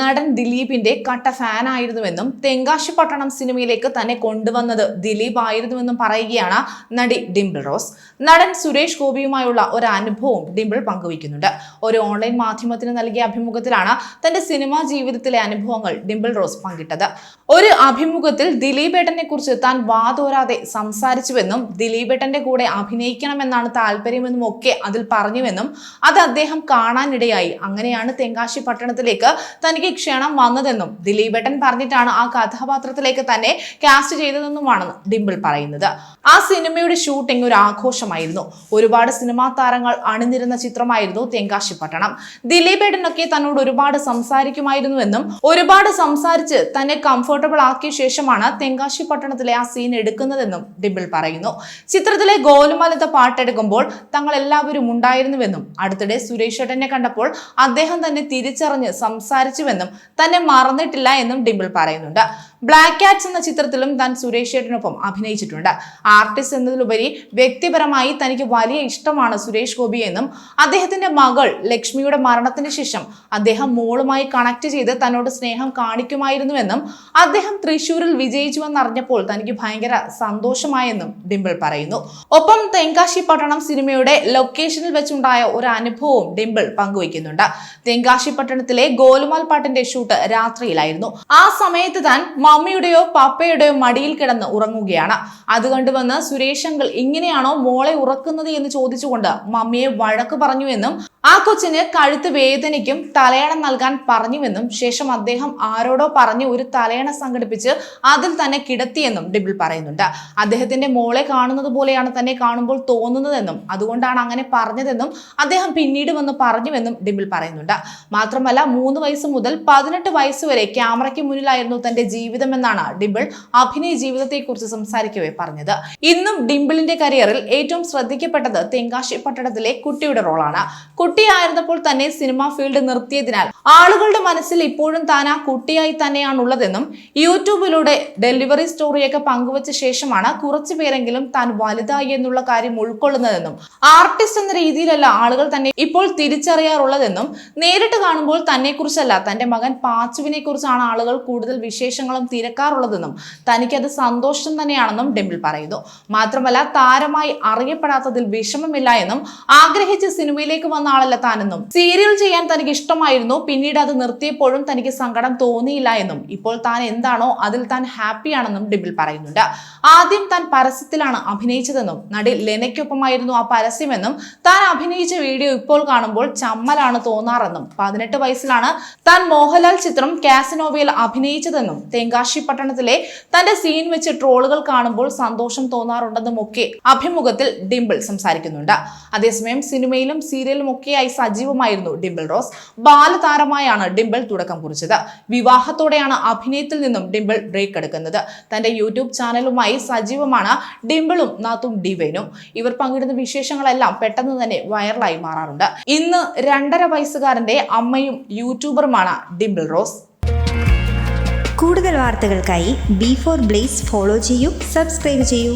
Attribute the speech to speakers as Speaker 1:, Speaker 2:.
Speaker 1: നടൻ ദിലീപിന്റെ കട്ട ഫാൻ ആയിരുന്നുവെന്നും തെങ്കാശി പട്ടണം സിനിമയിലേക്ക് തന്നെ കൊണ്ടുവന്നത് ദിലീപ് ആയിരുന്നുവെന്നും പറയുകയാണ് നടി ഡിംപിൾ റോസ്. നടൻ സുരേഷ് ഗോപിയുമായുള്ള ഒരു അനുഭവം ഡിംപിൾ പങ്കുവയ്ക്കുന്നുണ്ട്. ഒരു ഓൺലൈൻ മാധ്യമത്തിന് നൽകിയ അഭിമുഖത്തിലാണ് തന്റെ സിനിമാ ജീവിതത്തിലെ അനുഭവങ്ങൾ ഡിംപിൾ റോസ് പങ്കിട്ടത്. ഒരു അഭിമുഖത്തിൽ ദിലീപേട്ടനെ കുറിച്ച് താൻ വാതോരാതെ സംസാരിച്ചുവെന്നും ദിലീപേട്ടന്റെ കൂടെ അഭിനയിക്കണമെന്നാണ് താല്പര്യമെന്നും ഒക്കെ അതിൽ പറഞ്ഞുവെന്നും അത് അദ്ദേഹം കാണാനിടയായി. അങ്ങനെയാണ് തെങ്കാശി പട്ടണത്തിലേക്ക് തനിക്ക് ക്ഷണം വന്നതെന്നും ദിലീപേട്ടൻ പറഞ്ഞിട്ടാണ് ആ കഥാപാത്രത്തിലേക്ക് തന്നെ കാസ്റ്റ് ചെയ്തതെന്നുമാണെന്ന് ഡിംപിൾ പറയുന്നത്. ആ സിനിമയുടെ ഷൂട്ടിംഗ് ഒരു ആഘോഷമായിരുന്നു. ഒരുപാട് സിനിമാ താരങ്ങൾ അണിനിരുന്ന ചിത്രമായിരുന്നു തെങ്കാശി പട്ടണം ദിലീപേട്ടനൊക്കെ തന്നോട് ഒരുപാട് സംസാരിക്കുമായിരുന്നുവെന്നും ഒരുപാട് സംസാരിച്ച് തന്നെ കംഫർട്ടബിൾ ആക്കിയ ശേഷമാണ് തെങ്കാശി പട്ടണത്തിലെ ആ സീൻ എടുക്കുന്നതെന്നും ഡിംപിൾ പറയുന്നു. ചിത്രത്തിലെ ഗോലുമാലത്തെ പാട്ടെടുക്കുമ്പോൾ തങ്ങൾ എല്ലാവരും ഉണ്ടായിരുന്നുവെന്നും അടുത്തിടെ സുരേഷ് ഏട്ടനെ കണ്ടപ്പോൾ അദ്ദേഹം തന്നെ തിരിച്ചറിഞ്ഞ് സംസാരിച്ചുവെന്നും തന്നെ മറന്നിട്ടില്ല എന്നും ഡിംപിൾ പറയുന്നുണ്ട്. ബ്ലാക്ക് കാറ്റ്സ് എന്ന ചിത്രത്തിലും താൻ സുരേഷ് ഏട്ടനൊപ്പം അഭിനയിച്ചിട്ടുണ്ട്. ആർട്ടിസ്റ്റ് എന്നതിലുപരി വ്യക്തിപരമായി തനിക്ക് വലിയ ഇഷ്ടമാണ് സുരേഷ് ഗോപി എന്നും അദ്ദേഹത്തിന്റെ മകൾ ലക്ഷ്മിയുടെ മരണത്തിന് ശേഷം അദ്ദേഹം മോളുമായി കണക്ട് ചെയ്ത് തന്നോട് സ്നേഹം കാണിക്കുമായിരുന്നുവെന്നും അദ്ദേഹം തൃശൂരിൽ വിജയിച്ചുവെന്നറിഞ്ഞപ്പോൾ തനിക്ക് ഭയങ്കര സന്തോഷമായെന്നും ഡിംപിൾ പറയുന്നു. ഒപ്പം തെങ്കാശി പട്ടണം സിനിമയുടെ ലൊക്കേഷനിൽ വെച്ചുണ്ടായ ഒരു അനുഭവവും ഡിംപിൾ പങ്കുവയ്ക്കുന്നുണ്ട്. തെങ്കാശി പട്ടണത്തിലെ ഗോലുമാൽ പാട്ടിന്റെ ഷൂട്ട് രാത്രിയിലായിരുന്നു. ആ സമയത്ത് താൻ മമ്മിയുടെയോ പപ്പയുടെയോ മടിയിൽ കിടന്ന് ഉറങ്ങുകയാണ്. അത് കണ്ടുവന്ന് സുരേഷ് അങ്കിൾ ഇങ്ങനെയാണോ മോളെ ഉറക്കുന്നത് എന്ന് ചോദിച്ചുകൊണ്ട് മമ്മിയെ വഴക്ക് പറഞ്ഞുവെന്നും ആ കൊച്ചിന് കഴുത്ത് വേദനയ്ക്കും തലയണ നൽകാൻ പറഞ്ഞുവെന്നും ശേഷം അദ്ദേഹം ആരോടോ പറഞ്ഞ് ഒരു തലയണ സംഘടിപ്പിച്ച് അതിൽ തന്നെ കിടത്തിയെന്നും ഡിബിൾ പറയുന്നുണ്ട്. അദ്ദേഹത്തിന്റെ മോളെ കാണുന്നത് പോലെയാണ് തന്നെ കാണുമ്പോൾ തോന്നുന്നതെന്നും അതുകൊണ്ടാണ് അങ്ങനെ പറഞ്ഞതെന്നും അദ്ദേഹം പിന്നീട് വന്ന് പറഞ്ഞുവെന്നും ഡിബിൾ പറയുന്നുണ്ട്. മാത്രമല്ല മൂന്ന് വയസ്സ് മുതൽ പതിനെട്ട് വയസ്സുവരെ ക്യാമറയ്ക്ക് മുന്നിലായിരുന്നു തന്റെ ജീവിതമെന്നാണ് ഡിംപിൾ അഭിനയ ജീവിതത്തെക്കുറിച്ച് സംസാരിക്കവേ പറഞ്ഞത്. ഇന്നും ഡിംപിളിന്റെ കരിയറിൽ ഏറ്റവും ശ്രദ്ധിക്കപ്പെട്ടത് തെങ്കാശി പട്ടണത്തിലെ കുട്ടിയുടെ റോളാണ്. കുട്ടിയായിരുന്നപ്പോൾ തന്നെ സിനിമാ ഫീൽഡ് നിർത്തിയതിനാൽ ആളുകളുടെ മനസ്സിൽ ഇപ്പോഴും താൻ ആ കുട്ടിയായി തന്നെയാണുള്ളതെന്നും യൂട്യൂബിലൂടെ ഡെലിവറി സ്റ്റോറിയൊക്കെ പങ്കുവച്ച ശേഷമാണ് കുറച്ചു പേരെങ്കിലും താൻ വലുതായി എന്നുള്ള കാര്യം ഉൾക്കൊള്ളുന്നതെന്നും ആർട്ടിസ്റ്റ് എന്ന രീതിയിലല്ല ആളുകൾ തന്നെ ഇപ്പോൾ തിരിച്ചറിയാറുള്ളതെന്നും നേരിട്ട് കാണുമ്പോൾ തന്നെ കുറിച്ചല്ല തന്റെ മകൻ പാച്ചുവിനെ കുറിച്ചാണ് ആളുകൾ കൂടുതൽ വിശേഷങ്ങളും തിരക്കാറുള്ളതെന്നും തനിക്കത് സന്തോഷം തന്നെയാണെന്നും ഡെമ്പിൾ പറയുന്നു. മാത്രമല്ല താരമായി അറിയപ്പെടാത്തതിൽ വിഷമമില്ല എന്നും ആഗ്രഹിച്ച് സിനിമയിലേക്ക് വന്ന ആളല്ല താനെന്നും സീരിയൽ ചെയ്യാൻ തനിക്ക് ഇഷ്ടമായിരുന്നു. പിന്നീട് അത് നിർത്തിയപ്പോഴും തനിക്ക് സങ്കടം തോന്നിയില്ല എന്നും ഇപ്പോൾ താൻ എന്താണോ അതിൽ താൻ ഹാപ്പിയാണെന്നും ഡിമ്പിൾ പറയുന്നുണ്ട്. ആദ്യം താൻ പരസ്യത്തിലാണ് അഭിനയിച്ചതെന്നും നടി ലെനയ്ക്കൊപ്പമായിരുന്നു ആ പരസ്യമെന്നും താൻ അഭിനയിച്ച വീഡിയോ ഇപ്പോൾ കാണുമ്പോൾ ചമ്മലാണ് തോന്നാറെന്നും പതിനെട്ട് വയസ്സിലാണ് താൻ മോഹൻലാൽ ചിത്രം കാസിനോവയിൽ അഭിനയിച്ചതെന്നും തെങ്കാശി പട്ടണത്തിലെ തന്റെ സീൻ വെച്ച് ട്രോളുകൾ കാണുമ്പോൾ സന്തോഷം തോന്നാറുണ്ടെന്നും ഒക്കെ അഭിമുഖത്തിൽ ഡിംപിൾ സംസാരിക്കുന്നുണ്ട്. അതേസമയം സിനിമയിലും സീരിയലും ഒക്കെയായി സജീവമായിരുന്നു ഡിംപിൾ റോസ്. ബാലതാരമായാണ് ഡിംപിൾ തുടക്കം കുറിച്ചത്. വിവാഹത്തോടെയാണ് അഭിനയത്തിൽ നിന്നും ഡിംപിൾ ബ്രേക്ക് എടുക്കുന്നത്. തന്റെ യൂട്യൂബ് ചാനലുമായി സജീവമാണ് ഡിംപിളും നാത്തും ഡിവൈനും. ഇവർ പങ്കിടുന്ന വിശേഷങ്ങളെല്ലാം പെട്ടെന്ന് തന്നെ വൈറലായി മാറാറുണ്ട്. ഇന്ന് രണ്ടര വയസ്സുകാരന്റെ അമ്മയും യൂട്യൂബറുമാണ് ഡിംപിൾ റോസ്
Speaker 2: കൂടുതൽ വാർത്തകൾക്കായി ബി ഫോർ ബ്ലേസ് ഫോളോ ചെയ്യൂ സബ്സ്ക്രൈബ് ചെയ്യൂ.